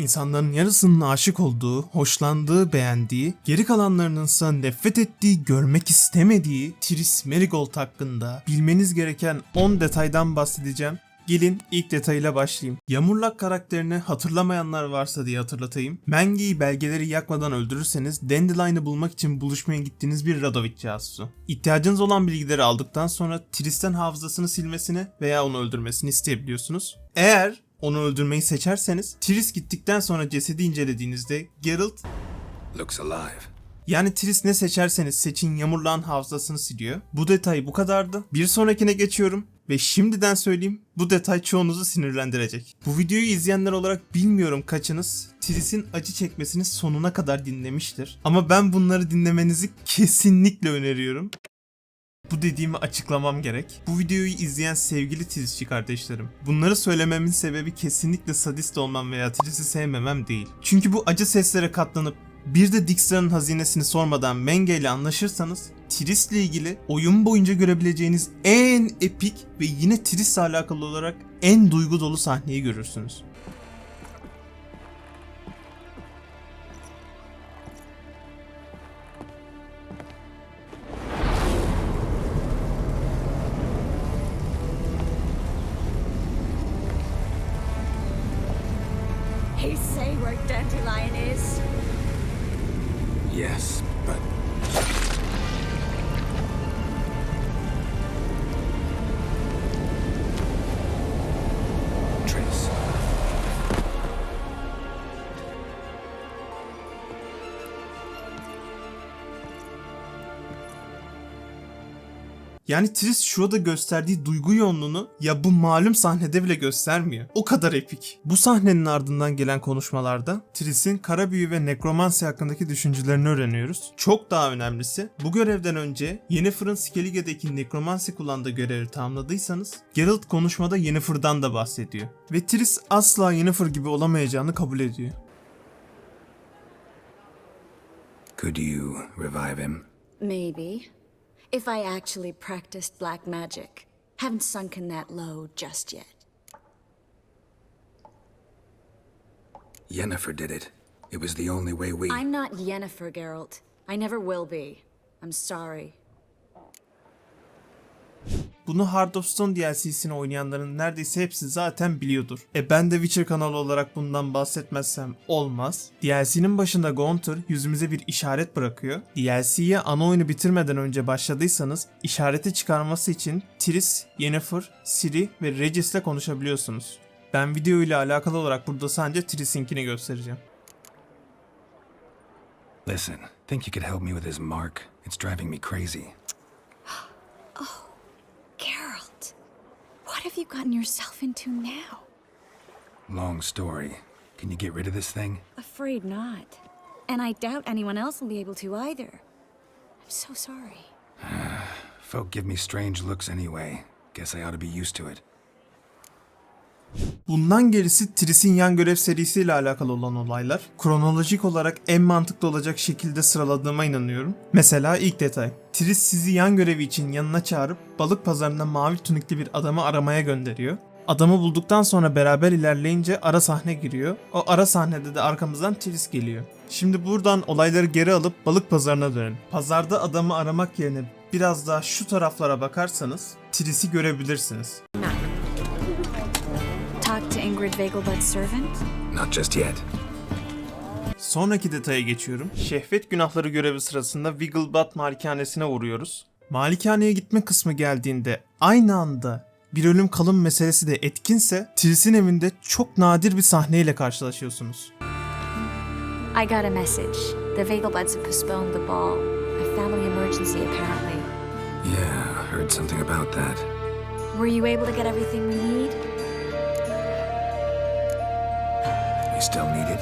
İnsanların yarısının aşık olduğu, hoşlandığı, beğendiği, geri kalanlarının ise nefret ettiği, görmek istemediği Tris Merigold hakkında bilmeniz gereken 10 detaydan bahsedeceğim. Gelin ilk detayıyla başlayayım. Yamurlak karakterini hatırlamayanlar varsa diye hatırlatayım. Mengi'yi belgeleri yakmadan öldürürseniz Dandelion'ı bulmak için buluşmaya gittiğiniz bir Radovid casusu. İhtiyacınız olan bilgileri aldıktan sonra Tris'ten hafızasını silmesini veya onu öldürmesini isteyebiliyorsunuz. Eğer onu öldürmeyi seçerseniz Tris gittikten sonra cesedi incelediğinizde Geralt Looks alive. yani Tris ne seçerseniz seçin yamurlan hafızasını siliyor. Bu detay bu kadardı. Bir sonrakine geçiyorum. Ve şimdiden söyleyeyim bu detay çoğunuzu sinirlendirecek. Bu videoyu izleyenler olarak bilmiyorum kaçınız Tris'in acı çekmesini sonuna kadar dinlemiştir. Ama ben bunları dinlemenizi kesinlikle öneriyorum. Bu dediğimi açıklamam gerek. Bu videoyu izleyen sevgili Trisçi kardeşlerim. Bunları söylememin sebebi kesinlikle sadist olmam veya Tris'i sevmemem değil. Çünkü bu acı seslere katlanıp bir de Dijkstra'nın hazinesini sormadan Menge ile anlaşırsanız Tris'le ilgili oyun boyunca görebileceğiniz en epik ve yine Tris'le alakalı olarak en duygu dolu sahneyi görürsünüz. Yes, but Yani Tris şurada gösterdiği duygu yoğunluğunu ya bu malum sahnede bile göstermiyor. O kadar epik. Bu sahnenin ardından gelen konuşmalarda Tris'in kara büyü ve nekromansi hakkındaki düşüncelerini öğreniyoruz. Çok daha önemlisi bu görevden önce Yennefer'ın Skellige'deki nekromansi kullandığı görevi tamamladıysanız Geralt konuşmada Yennefer'dan da bahsediyor. Ve Tris asla Yennefer gibi olamayacağını kabul ediyor. Could you revive him? Maybe. If I actually practiced black magic. Haven't sunken that low just yet. Yennefer did it. It was the only way we. I'm not Yennefer, Geralt. I never will be. I'm sorry. Bunu Heart of Stone DLC'sini oynayanların neredeyse hepsi zaten biliyordur. E ben de Witcher kanalı olarak bundan bahsetmezsem olmaz. DLC'nin başında Gunther yüzümüze bir işaret bırakıyor. DLC'ye ana oyunu bitirmeden önce başladıysanız işareti çıkarması için Triss, Yennefer, Ciri ve Regis'le konuşabiliyorsunuz. Ben video ile alakalı olarak burada sadece Triss'inkini göstereceğim. Listen, think you could help me with his mark? It's driving me crazy. Geralt, what have you gotten yourself into now? Long story. Can you get rid of this thing? Afraid not. And I doubt anyone else will be able to either. I'm so sorry. Folk give me strange looks anyway. Guess I ought to be used to it. Bundan gerisi Triss'in yan görev serisiyle alakalı olan olaylar. Kronolojik olarak en mantıklı olacak şekilde sıraladığıma inanıyorum. Mesela ilk detay. Triss sizi yan görevi için yanına çağırıp balık pazarında mavi tunikli bir adamı aramaya gönderiyor. Adamı bulduktan sonra beraber ilerleyince ara sahne giriyor. O ara sahnede de arkamızdan Triss geliyor. Şimdi buradan olayları geri alıp balık pazarına dönelim. Pazarda adamı aramak yerine biraz daha şu taraflara bakarsanız Triss'i görebilirsiniz. Talk to Ingrid Vegelbud's servant? Not just yet. Sonraki detaya geçiyorum. Şehvet günahları görevi sırasında Wigglebutt malikanesine uğruyoruz. Malikaneye gitme kısmı geldiğinde aynı anda bir ölüm kalım meselesi de etkinse Triss'in evinde çok nadir bir sahneyle karşılaşıyorsunuz. I got a message. The Vegelbuds have postponed the ball. A family emergency, apparently. Yeah, heard something about that. Were you able to get everything we need? We still need it?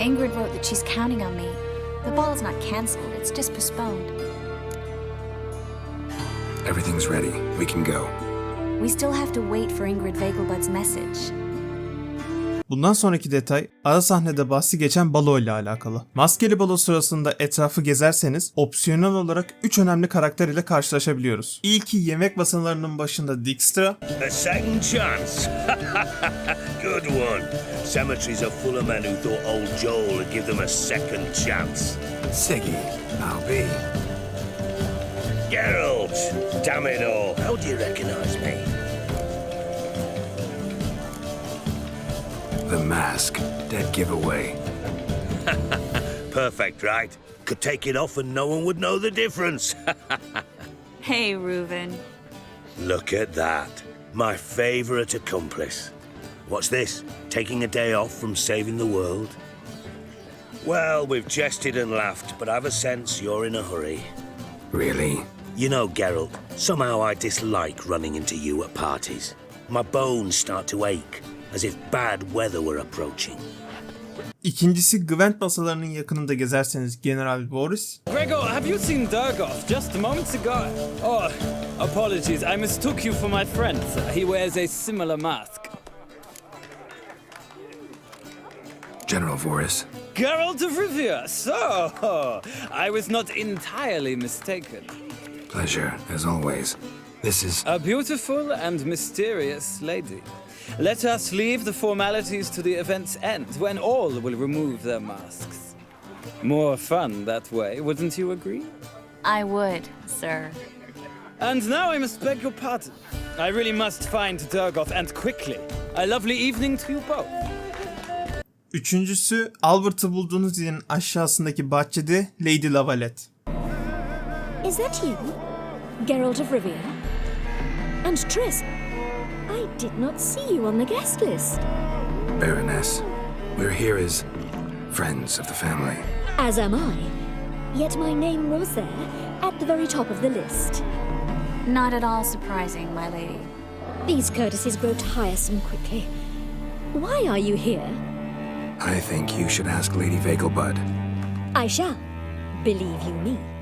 Ingrid wrote that she's counting on me. The ball is not cancelled, it's just postponed. Everything's ready. We can go. We still have to wait for Ingrid Vegelbud's message. Bundan sonraki detay ara sahnede bahsi geçen balo ile alakalı. Maskeli balo sırasında etrafı gezerseniz opsiyonel olarak 3 önemli karakter ile karşılaşabiliyoruz. İlki yemek masalarının başında Dijkstra, A second chance. Good one. on. Cemeteries are full of men who thought old Joel would give them a second chance. Siggy, I'll be. Geralt! Damn it all. How do you recognize me? The mask. Dead giveaway. Perfect, right? Could take it off and no one would know the difference. Hey, Reuven. Look at that. My favorite accomplice. What's this? Taking a day off from saving the world? Well, we've jested and laughed, but I've a sense you're in a hurry. Really? You know, Geralt, somehow I dislike running into you at parties. My bones start to ache, as if bad weather were approaching. İkincisi Gwent masalarının yakınında gezerseniz General Boris, Gregor, have you seen Durgoff just moments ago? Oh, apologies. I mistook you for my friend. He wears a similar mask. General Voris. Geralt of Rivia. So, I was not entirely mistaken. Pleasure, as always. This is. A beautiful and mysterious lady. Let us leave the formalities to the event's end, when all will remove their masks. More fun that way, wouldn't you agree? I would, sir. And now I must beg your pardon. I really must find Durgoff, and quickly. A lovely evening to you both. Üçüncüsü Albert'ı bulduğunuz yerin aşağısındaki bahçede Lady Lavalette. Is that you? Geralt of Rivia? And Triss? I did not see you on the guest list. Baroness. We're here as friends of the family. As am I. Yet my name rose there, at the very top of the list. Not at all surprising, my lady. These courtesies grow tiresome quickly. Why are you here? I think you should ask Lady Vegelbud. I shall. Believe you me.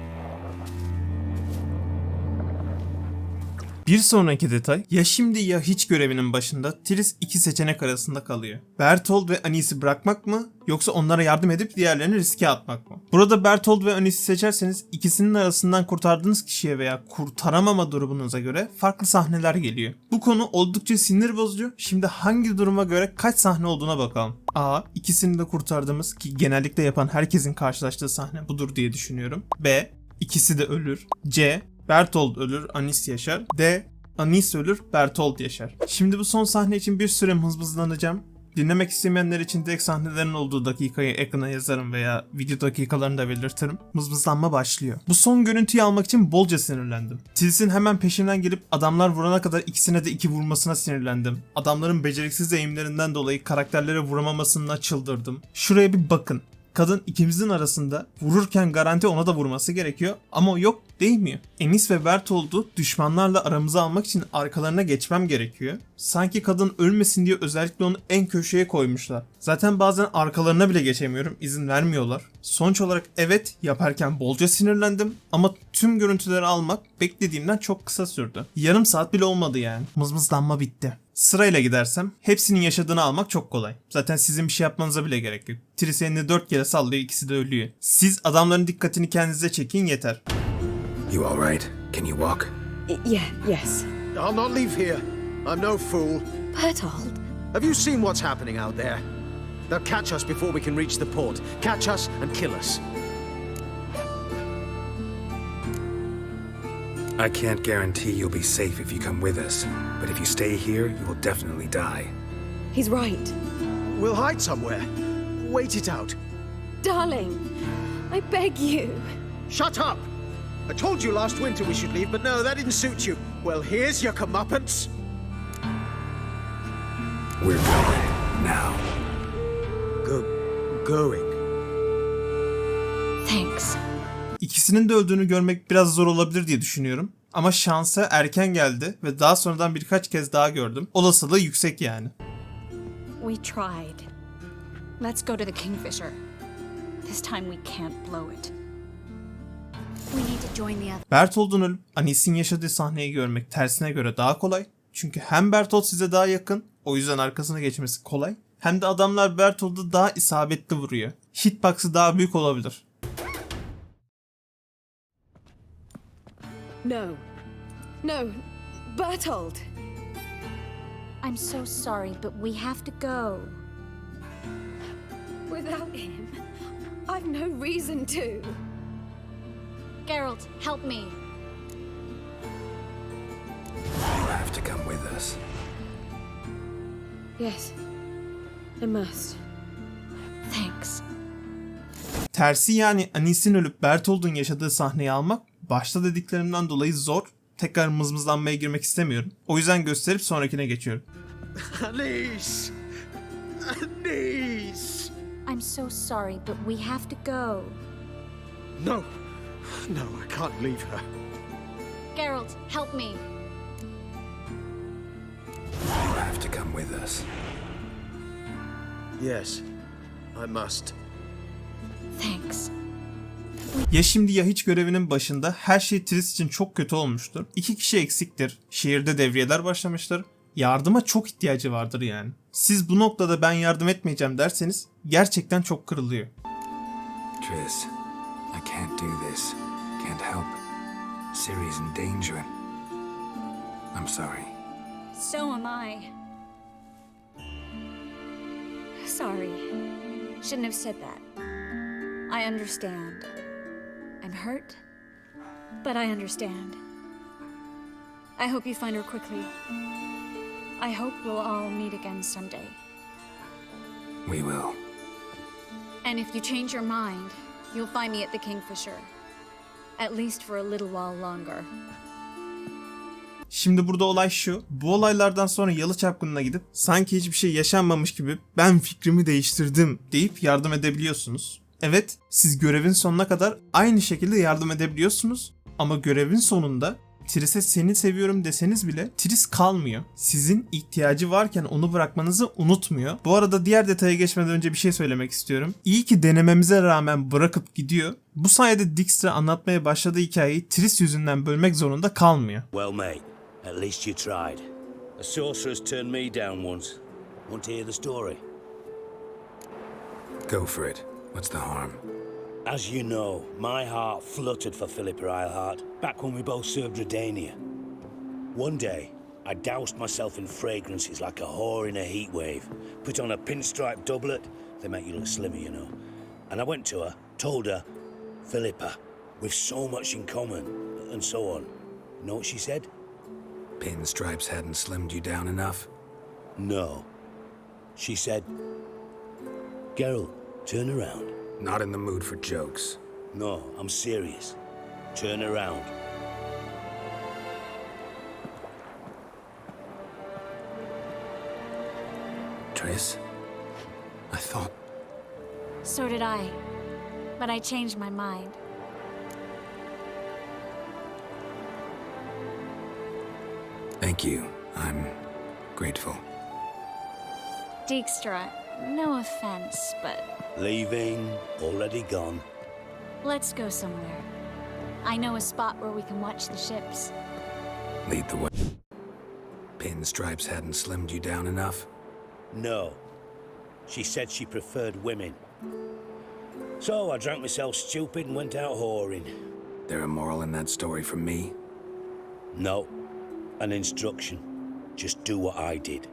Bir sonraki detay ya şimdi ya hiç görevinin başında Triss iki seçenek arasında kalıyor. Bertold ve Anis'i bırakmak mı yoksa onlara yardım edip diğerlerini riske atmak mı? Burada Bertold ve Anis'i seçerseniz ikisinin arasından kurtardığınız kişiye veya kurtaramama durumunuza göre farklı sahneler geliyor. Bu konu oldukça sinir bozucu. Şimdi hangi duruma göre kaç sahne olduğuna bakalım. A. ikisini de kurtardığımız ki genellikle yapan herkesin karşılaştığı sahne budur diye düşünüyorum. B. ikisi de ölür. C. Bertold ölür, Anis yaşar. D. Anis ölür, Bertold yaşar. Şimdi bu son sahne için bir süre mızmızlanacağım. Dinlemek istemeyenler için direkt sahnelerin olduğu dakikayı ekrana yazarım veya video dakikalarını da belirtirim. Mızmızlanma başlıyor. Bu son görüntüyü almak için bolca sinirlendim. Tils'in hemen peşinden gelip adamlar vurana kadar ikisine de iki vurmasına sinirlendim. Adamların beceriksiz eğimlerinden dolayı karakterlere vuramamasına çıldırdım. Şuraya bir bakın. Kadın ikimizin arasında vururken garanti ona da vurması gerekiyor ama yok değmiyor. Enis ve Bertold'u düşmanlarla aramıza almak için arkalarına geçmem gerekiyor. Sanki kadın ölmesin diye özellikle onu en köşeye koymuşlar. Zaten bazen arkalarına bile geçemiyorum izin vermiyorlar. Sonuç olarak evet yaparken bolca sinirlendim ama tüm görüntüleri almak beklediğimden çok kısa sürdü. Yarım saat bile olmadı yani. Mızmızlanma bitti. Sırayla gidersem hepsinin yaşadığını almak çok kolay. Zaten sizin bir şey yapmanıza bile gerek yok. Triss elini 4 kere sallıyor ikisi de ölüyor. Siz adamların dikkatini kendinize çekin yeter. You alright? Can you walk? Yeah, yes. I'll not leave here. I'm no fool. Bertold? Have you seen what's happening out there? They'll catch us before we can reach the port. Catch us and kill us. I can't guarantee you'll be safe if you come with us, but if you stay here, you will definitely die. He's right. We'll hide somewhere. Wait it out. Darling, I beg you. Shut up! I told you last winter we should leave, but no, that didn't suit you. Well, here's your comeuppance. We're going. Now. Go... going. Thanks. İkisinin de öldüğünü görmek biraz zor olabilir diye düşünüyorum. Ama şansa erken geldi ve daha sonradan birkaç kez daha gördüm. Olasılığı yüksek yani. We tried. Let's go to the Kingfisher. This time we can't blow it. Bertold'un ölüp Anis'in yaşadığı sahneyi görmek tersine göre daha kolay. Çünkü hem Bertold size daha yakın, o yüzden arkasına geçmesi kolay. Hem de adamlar Bertold'u daha isabetli vuruyor. Hitbox'ı daha büyük olabilir. No. No. Bertold. I'm so sorry, but we have to go. without him. I've no reason to. Geralt, help me. You have to come with us. Yes, I must. Thanks. Tersi yani Anis'in ölüp Bertold'un yaşadığı sahneyi almak başta dediklerimden dolayı zor. Tekrar mızmızlanmaya girmek istemiyorum. O yüzden gösterip sonrakine geçiyorum. Anise! Anise! I'm so sorry, but we have to go. No, no, I can't leave her. Geralt, help me. You have to come with us. Yes, I must. Thanks. Ya şimdi ya hiç görevinin başında her şey Triss için çok kötü olmuştur. İki kişi eksiktir. Şehirde devriyeler başlamıştır. Yardıma çok ihtiyacı vardır yani. Siz bu noktada ben yardım etmeyeceğim derseniz gerçekten çok kırılıyor. Triss, I can't do this. Can't help. Ciri's in danger. I'm sorry. So am I. Sorry. Shouldn't have said that. I understand. I'm hurt, but I understand. I hope you find her quickly. I hope we'll all meet again someday. We will. And if you change your mind, you'll find me at the Kingfisher. At least for a little while longer. Şimdi burada olay şu. Bu olaylardan sonra Yalı Çapkını'na gidip sanki hiçbir şey yaşanmamış gibi ben fikrimi değiştirdim deyip yardım edebiliyorsunuz. Evet, siz görevin sonuna kadar aynı şekilde yardım edebiliyorsunuz ama görevin sonunda Triss'e seni seviyorum deseniz bile Triss kalmıyor. Sizin ihtiyacı varken onu bırakmanızı unutmuyor. Bu arada diğer detaya geçmeden önce bir şey söylemek istiyorum. İyi ki denememize rağmen bırakıp gidiyor. Bu sayede Dijkstra anlatmaya başladığı hikayeyi Triss yüzünden bölmek zorunda kalmıyor. Well, mate, at least you tried. A sorcerer's turned me down once. Want to hear the story? Go for it. What's the harm? As you know, my heart fluttered for Philippa Eilhart back when we both served Redania. One day, I doused myself in fragrances like a whore in a heat wave, put on a pinstripe doublet, they make you look slimmer, you know. And I went to her, told her, Philippa, we've so much in common, and so on. You know what she said? Pinstripes hadn't slimmed you down enough? No. She said, Geralt, turn around. Not in the mood for jokes. No, I'm serious. Turn around. Triss? I thought. So did I. But I changed my mind. Thank you. I'm grateful. Dijkstra, no offense, but Leaving, already gone. let's go somewhere. I know a spot where we can watch the ships. Lead the way. Pinstripes hadn't slimmed you down enough? No. She said she preferred women. So I drank myself stupid and went out whoring. There a moral in that story for me? No. An instruction. Just do what I did.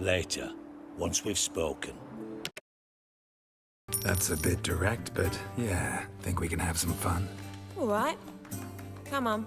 Later, once we've spoken. That's a bit direct, but yeah, think we can have some fun. All right. Come on.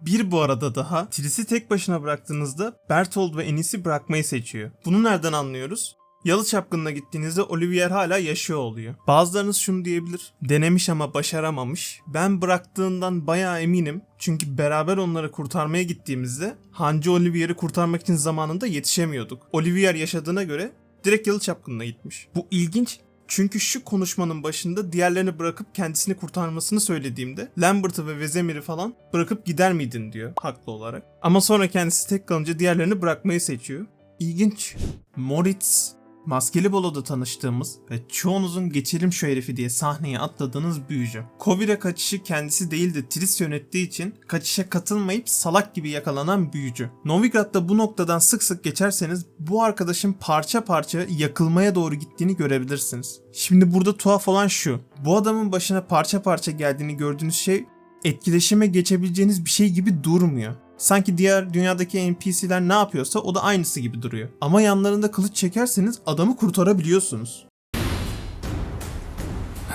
Bir bu arada daha Triss'i tek başına bıraktığınızda Bertold ve Enis'i bırakmayı seçiyor. Bunu nereden anlıyoruz? Yalı Çapkını'na gittiğinizde Olivier hala yaşıyor oluyor. Bazılarınız şunu diyebilir. Denemiş ama başaramamış. Ben bıraktığından bayağı eminim. Çünkü beraber onları kurtarmaya gittiğimizde Hancı Olivier'i kurtarmak için zamanında yetişemiyorduk. Olivier yaşadığına göre direkt Yalı Çapkını'na gitmiş. Bu ilginç çünkü şu konuşmanın başında diğerlerini bırakıp kendisini kurtarmasını söylediğimde Lambert'ı ve Vezemir'i falan bırakıp gider miydin diyor haklı olarak. Ama sonra kendisi tek kalınca diğerlerini bırakmayı seçiyor. İlginç. Moritz, Maskeli Bolo'da tanıştığımız ve çoğunuzun geçelim şu herifi diye sahneye atladığınız büyücü. Kovir'e kaçışı kendisi değil de Triss yönettiği için kaçışa katılmayıp salak gibi yakalanan büyücü. Novigrad'da bu noktadan sık sık geçerseniz bu arkadaşın parça parça yakılmaya doğru gittiğini görebilirsiniz. Şimdi burada tuhaf olan şu. Bu adamın başına parça parça geldiğini gördüğünüz şey etkileşime geçebileceğiniz bir şey gibi durmuyor. Sanki diğer dünyadaki NPC'ler ne yapıyorsa o da aynısı gibi duruyor. Ama yanlarında kılıç çekerseniz adamı kurtarabiliyorsunuz.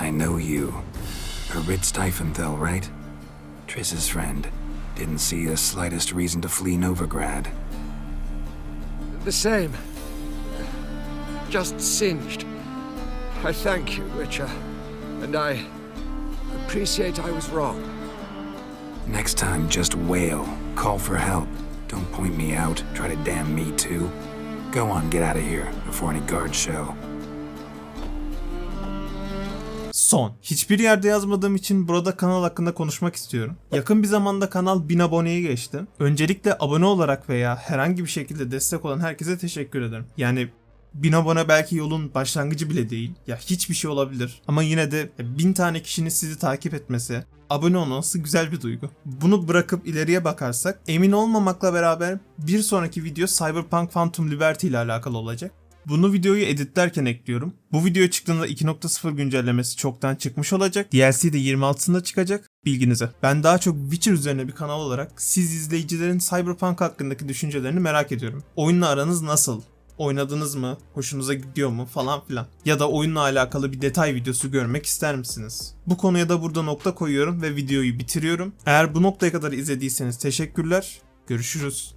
I know you. Aritz Tiefenthal, right? Triss's friend. Didn't see the slightest reason to flee Novigrad. The same. Just singed. I thank you, Witcher. And I appreciate I was wrong. Next time, just wail. Call for help. Don't point me out. Try to damn me too. Go on, get out of here before any guards show. Son. Hiçbir yerde yazmadığım için burada kanal hakkında konuşmak istiyorum. Yakın bir zamanda kanal 1000 aboneye geçti. Öncelikle abone olarak veya herhangi bir şekilde destek olan herkese teşekkür ederim. Yani 1000 abone belki yolun başlangıcı bile değil. Ya hiçbir şey olabilir. Ama yine de 1000 tane kişinin sizi takip etmesi, abone olması güzel bir duygu. Bunu bırakıp ileriye bakarsak emin olmamakla beraber bir sonraki video Cyberpunk Phantom Liberty ile alakalı olacak. Bunu videoyu editlerken ekliyorum. Bu video çıktığında 2.0 güncellemesi çoktan çıkmış olacak. DLC de 26'sında çıkacak. Bilginize. Ben daha çok Witcher üzerine bir kanal olarak siz izleyicilerin Cyberpunk hakkındaki düşüncelerini merak ediyorum. Oyunla aranız nasıl? Oynadınız mı? Hoşunuza gidiyor mu? Falan filan. Ya da oyunla alakalı bir detay videosu görmek ister misiniz? Bu konuya da burada nokta koyuyorum ve videoyu bitiriyorum. Eğer bu noktaya kadar izlediyseniz teşekkürler. Görüşürüz.